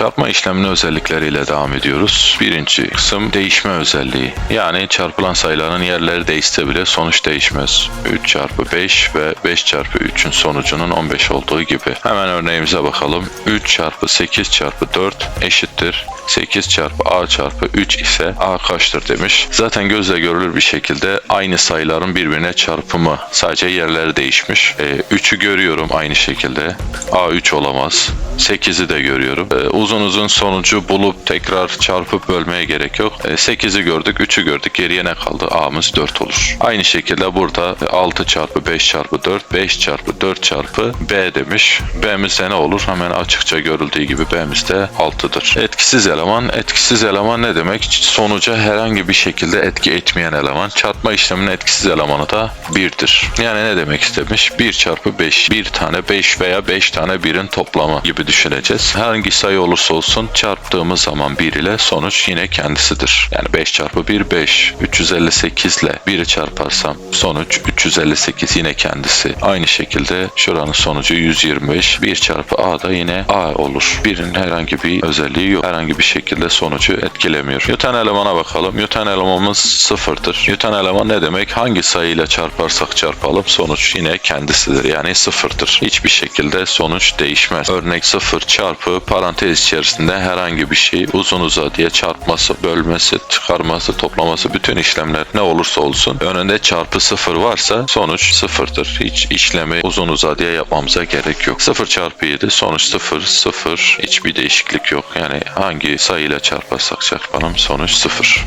Çarpma işleminin özellikleriyle devam ediyoruz. Birinci kısım değişme özelliği. Yani çarpılan sayıların yerleri değişse bile sonuç değişmez. 3 çarpı 5 ve 5 çarpı 3'ün sonucunun 15 olduğu gibi. Hemen örneğimize bakalım. 3 çarpı 8 çarpı 4 eşittir. 8 çarpı a çarpı 3 ise a kaçtır demiş. Zaten gözle görülür bir şekilde aynı sayıların birbirine çarpımı. Sadece yerleri değişmiş. 3'ü görüyorum aynı şekilde. a 3 olamaz. 8'i de görüyorum. Ee, uzun uzun sonucu bulup tekrar çarpıp bölmeye gerek yok. Ee, 8'i gördük, 3'ü gördük. Geriye ne kaldı? A'mız 4 olur. Aynı şekilde burada 6 çarpı 5 çarpı 4, 5 çarpı 4 çarpı B demiş. B'miz ne olur? Hemen açıkça görüldüğü gibi B'miz de 6'dır. Etkisiz eleman. Etkisiz eleman ne demek? Sonuca herhangi bir şekilde etki etmeyen eleman. Çarpma işleminin etkisiz elemanı da 1'dir. Yani ne demek istemiş? 1 çarpı 5. Bir tane 5 veya 5 tane 1'in toplamı gibi düşüneceğiz. Hangi sayı olursa olsun çarptığımız zaman 1 ile sonuç yine kendisidir. Yani 5 çarpı 1 5. 358 ile 1'i çarparsam sonuç 358 yine kendisi. Aynı şekilde şuranın sonucu 125. 1 çarpı a da yine a olur. Birin herhangi bir özelliği yok. Herhangi bir şekilde sonucu etkilemiyor. Yutan elemana bakalım. Yutan elemanımız sıfırdır. Yutan eleman ne demek? Hangi sayıyla çarparsak çarpalım sonuç yine kendisidir. Yani sıfırdır. Hiçbir şekilde sonuç değişmez. Örnek 0 çarpı parantez içerisinde herhangi bir şey uzun uzadıya çarpması, bölmesi, çıkarması, toplaması bütün işlemler ne olursa olsun önünde çarpı 0 varsa sonuç sıfırdır. Hiç işlemi uzun uzadıya yapmamıza gerek yok. 0 çarpı 7 sonuç 0, 0 hiçbir değişiklik yok. Yani hangi sayıyla çarparsak çarpalım sonuç 0.